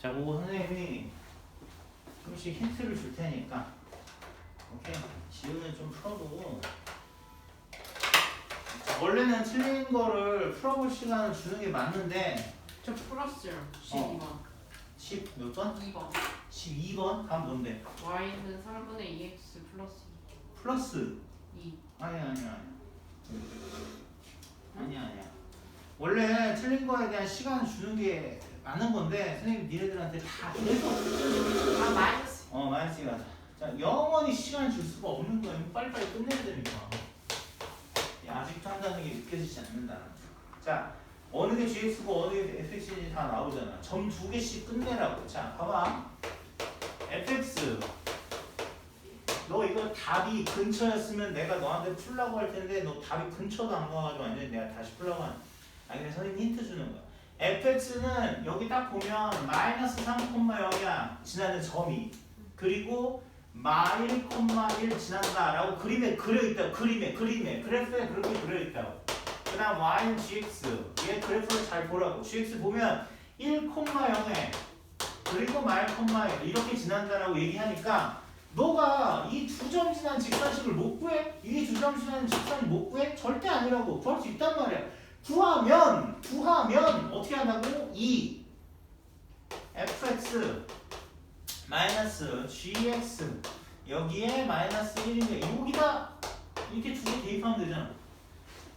자, 그거 선생님이 조금씩 힌트를 줄 테니까 오케이 지우는 좀 풀어보고 자, 원래는 틀린 거를 풀어볼 시간을 주는 게 맞는데 저 풀었어요. 12번. 10 몇 번? 2번. 12번? 다음 뭔데? y는 3분의 2x 플러스 플러스 2. 아니야 아니야 아니야 아니야 원래 틀린 거에 대한 시간을 주는 게 맞는 건데 선생님 니네들한테 다 계속 아 마이너스. 어 마이너스 가자 자 영원히 시간 줄 수가 없는 이거 빨리빨리 끝내야 되니까 야, 아직도 한다는 게 느껴지지 않는다. 자 어느 게 GX고 어느 게 FX인지 다 나오잖아. 점 두 개씩 끝내라고. 자 봐봐. FX 너 이거 답이 근처였으면 내가 너한테 풀라고 할 텐데 너 답이 근처도 안 가가지고 완전히 내가 다시 풀라고 하는. 아니 그래서 선생님 힌트 주는 거야 fx는 여기 딱 보면 마이너스 3,0이야. 지나는 점이. 그리고 마1, 1 지난다라고 그림에 그려있다고. 그림에 그림에. 그래프에 그렇게 그려있다고. 그 다음 y는 gx. 얘 그래프를 잘 보라고. gx 보면 1,0에 그리고 마1, 1 이렇게 지난다라고 얘기하니까 너가 이 두 점 지난 직선식을 못 구해? 이 두 점 지난 직선을 못 구해? 절대 아니라고. 구할 수 있단 말이야. 구하면 구하면 한다고? 2 fx 마이너스 gx 여기에 마이너스 1인데 여기다 이렇게 두 개 대입하면 되잖아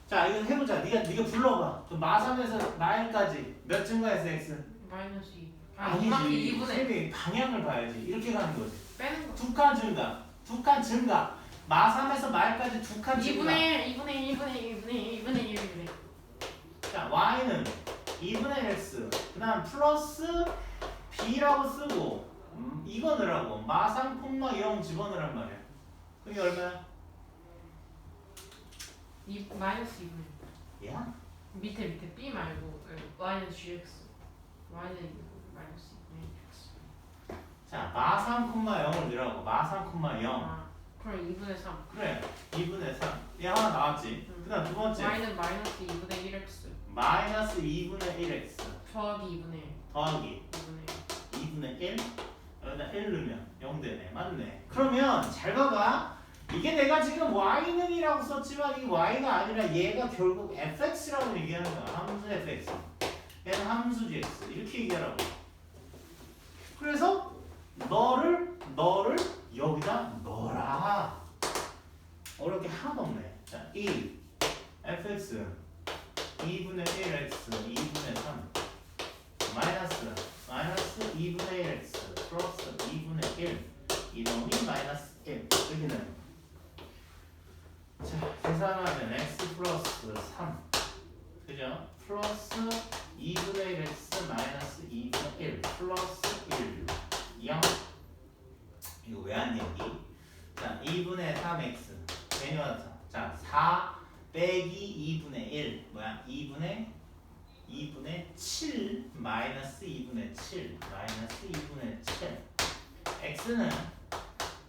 자 이거 해보자 네가 네가 불러봐 그 마삼에서 마일까지 몇 증가했어 x? 마이너스 2. 아 이만큼 2분의 쌤이 방향을 봐야지 이렇게 가는 거지 빼는 거. 두 칸 증가 두 칸 증가 마삼에서 마일까지 두 칸 증가 2분의 1, 2분의 1, 2분의 1, 2분의 1, 2분의 1, 2분의 1. 자, y는 2분의 x 그 다음 플러스 b라고 쓰고 음, 이거 넣으라고 마상 콤마 0 집어넣으란 말이야 그게 얼마야? 2 마이너스 2분의 1. 야? 밑에 밑에 b 말고 그 y는 gx. y는 마이너스 2분의 1x. 자, 마상 콤마 0을 넣으라고 마상 콤마 0 아 그럼 2분의 3. 그래 2분의 3 얘 하나 나왔지? 그 다음 두 번째. y는 마이너스 2분의 1x. 마이너스 2분의 1x 더하기 2분의 1. 더하기 2분의 2분의 1 여기다 1 넣으면 0 되네. 맞네. 그러면 잘 봐봐. 이게 내가 지금 y는 이라고 썼지만 이 y가 아니라 얘가 결국 fx라고 얘기하는 거야. 함수 fx. 얘는 함수 gx 이렇게 얘기하라고. 그래서 너를 너를 여기다 넣어라 어렵게 하나도 없네. 자2 fx 2분의 1x 2분의 3 마이너스 마이너스 2분의 1x 플러스 2분의 1 이동이 마이너스 1 이렇게 되는 자 계산하면 x 플러스 3 그죠? 플러스 2분의 1x 마이너스 2분의 1 플러스 1 0 이거 왜 안 여기? 자 2분의 3x 매뉴얼 자4 빼기 2분의 1 뭐야? 2분의 2분의 7 마이너스 2분의 7 마이너스 2분의 7 x는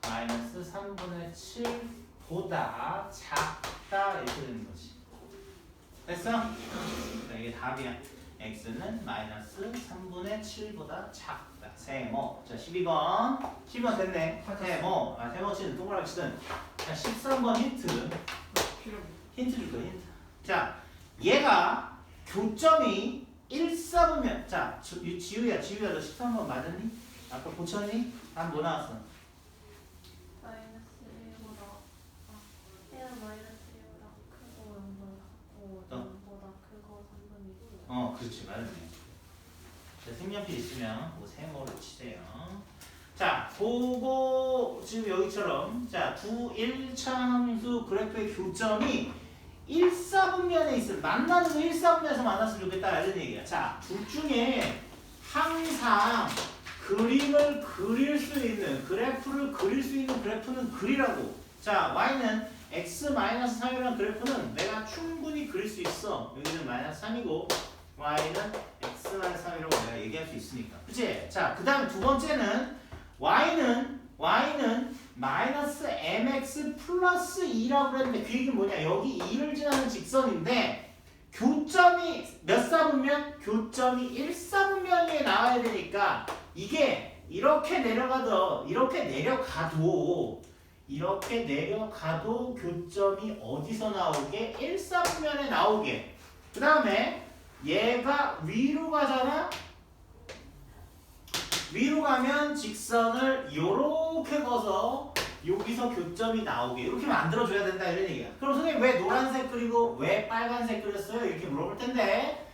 마이너스 3분의 7보다 작다 이렇게 되는 거지. 됐어? 자, 이게 답이야. X는 마이너스 3분의 7보다 작다. 세모. 자 12번. 12번 됐네. 세모. 아 세모 치든 동그라미 치든. 자 13번 힌트. 1. 필요 힌트 줄 거야 힌트. 자 얘가 교점이 1, 4분면 자 지- 이 지우야 지우야 너 13번 맞았니? 아까 고쳤니? 난뭐 나왔어? 마이너스 1보다 아 1은 마이너스 1보다 크고 0보다 작고 어. 0보다 크고 3분의 2어 그렇지 맞았네 자 색연필 있으면 뭐 세모를 치세요 자 그거 지금 여기처럼 자 두 1차 함수 그래프의 교점이 1, 4분면에 있으면 만나는 거 1, 4분면에서 만났으면 좋겠다 이런 얘기야. 자 둘 중에 항상 그림을 그릴 수 있는 그래프를 그릴 수 있는 그래프는 그리라고. 자 y는 x-3이라는 그래프는 내가 충분히 그릴 수 있어. 여기는 마이너스 3이고 y는 x-3이라고 내가 얘기할 수 있으니까. 그치? 자 그 다음 두 번째는 y는 y는 마이너스 mx 플러스 2라고 그랬는데 그 얘기는 뭐냐 여기 2를 지나는 직선인데 교점이 몇 사분면? 교점이 1사분면에 나와야 되니까 이게 이렇게 내려가도 이렇게 내려가도 이렇게 내려가도 교점이 어디서 나오게? 1사분면에 나오게. 그 다음에 얘가 위로 가잖아? 위로 가면 직선을 요렇게 거서 여기서 교점이 나오게 이렇게 만들어줘야 된다 이런 얘기야. 그럼 선생님 왜 노란색 그리고 왜 빨간색 그렸어요? 이렇게 물어볼 텐데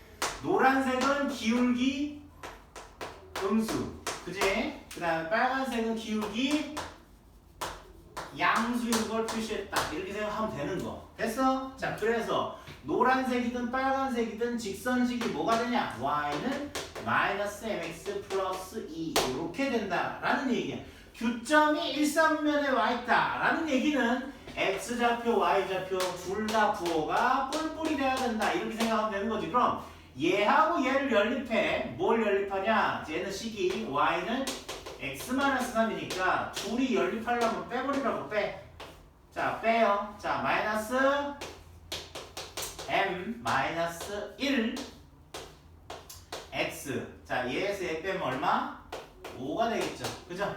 노란색은 기울기 음수 그지? 그 다음에 빨간색은 기울기 양수인 걸 표시했다 이렇게 생각하면 되는 거 됐어? 자 그래서 노란색이든 빨간색이든 직선식이 뭐가 되냐 y는 마이너스 mx 플러스 2 이렇게 된다라는 얘기야. 규점이 일삼면에 와 있다라는 얘기는 x좌표 y좌표 둘 다 부호가 뿔뿔이 돼야 된다. 이렇게 생각하면 되는 거지. 그럼 얘하고 얘를 연립해. 뭘 연립하냐? 얘는 식이 y는 x-3이니까 둘이 연립하려면 빼버리라고 빼. 자 빼요. 자 마이너스 m 마이너스 1 x 자 얘에서 얘 빼면 얼마? 5가 되겠죠. 그죠?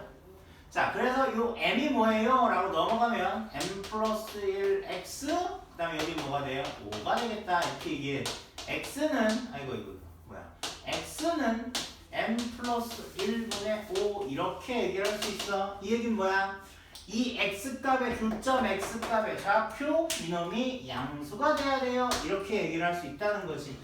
자 그래서 요 m이 뭐예요? 라고 넘어가면 m 플러스 1 x 그 다음에 여기 뭐가 돼요? 5가 되겠다 이렇게 얘기해 x는 아이고 이거 뭐야 x는 m 플러스 1분의 5 이렇게 얘기를 할 수 있어 이 얘기는 뭐야? 이 x값의 교점 x값의 좌표 이놈이 양수가 돼야 돼요 이렇게 얘기를 할 수 있다는 거지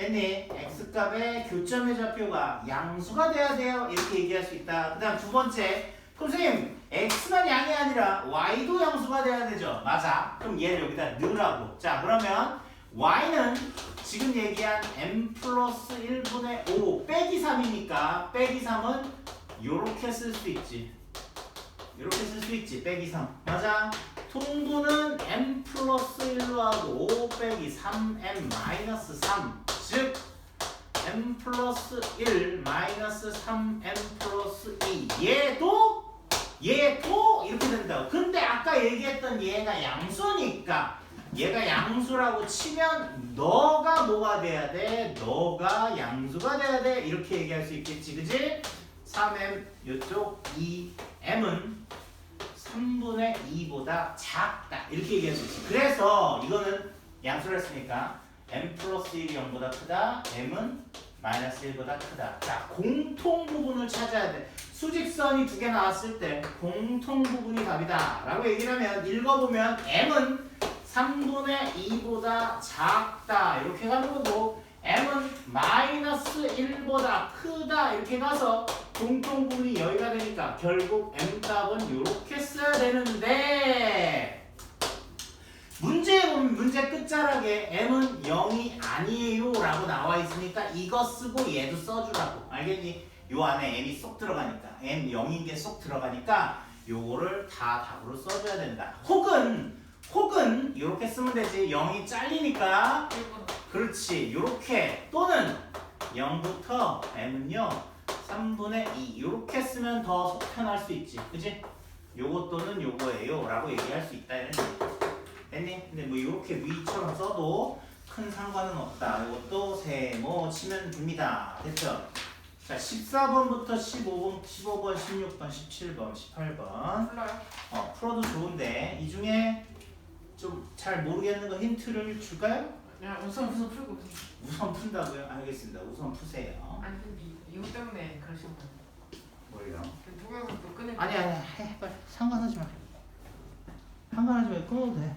됐니? x값의 교점의 좌표가 양수가 돼야 돼요. 이렇게 얘기할 수 있다. 그 다음 두 번째 선생님 x만 양이 아니라 y도 양수가 돼야 되죠. 맞아. 그럼 얘를 여기다 넣으라고. 자 그러면 y는 지금 얘기한 m 플러스 1분의 5 빼기 3이니까 빼기 3은 요렇게 쓸 수 있지. 이렇게 쓸 수 있지. 빼기 3 맞아? 통분은 m 플러스 1로 하고 5 빼기 3m 마이너스 3즉 m 플러스 1 마이너스 3m 플러스 2 얘도 얘도 이렇게 된다고. 근데 아까 얘기했던 얘가 양수니까 얘가 양수라고 치면 너가 뭐가 돼야 돼? 너가 양수가 돼야 돼. 이렇게 얘기할 수 있겠지. 그지? 3m 이쪽 2m은 3분의 2보다 작다. 이렇게 얘기할 수 있어 그래서 이거는 양수를 했으니까 m 플러스 1이 0보다 크다 m은 마이너스 1보다 크다. 자 공통 부분을 찾아야 돼. 수직선이 두 개 나왔을 때 공통 부분이 답이다. 라고 얘기를 하면 읽어보면 m은 3분의 2보다 작다. 이렇게 가는 거고 m은 마이너스 1보다 크다. 이렇게 가서 공통 부분이 여기가 되니까 결국 m 값은 이렇게 써야 되는데 보면 문제 끝자락에 m은 0이 아니에요 라고 나와 있으니까 이거 쓰고 얘도 써주라고. 알겠니? 요 안에 m이 쏙 들어가니까 m 0인 게 쏙 들어가니까 요거를 다 답으로 써줘야 된다. 혹은 혹은 이렇게 쓰면 되지. 0이 잘리니까 1번 그렇지. 요렇게. 또는 0부터 m은요 3분의 2 이렇게 쓰면 더 속편할 수 있지. 그지? 요거 또는 요거예요 라고 얘기할 수 있다 이런 얘기 됐니? 근데 뭐 이렇게 위처럼 써도 큰 상관은 없다 이것도 세모 치면 됩니다 됐죠? 자 14번부터 15번, 15번, 16번, 17번, 18번 불러요 어, 풀어도 좋은데 이 중에 좀 잘 모르겠는 거 힌트를 줄까요? 그냥 우선 우선 풀고. 우선 푼다고요? 알겠습니다. 우선 푸세요. 아니 근데 이거 때문에 그러신 거예요 뭘요? 동영상 또 끊을 아니 아니 해 빨리 상관하지 마. 상관하지 마. 끊어도 돼.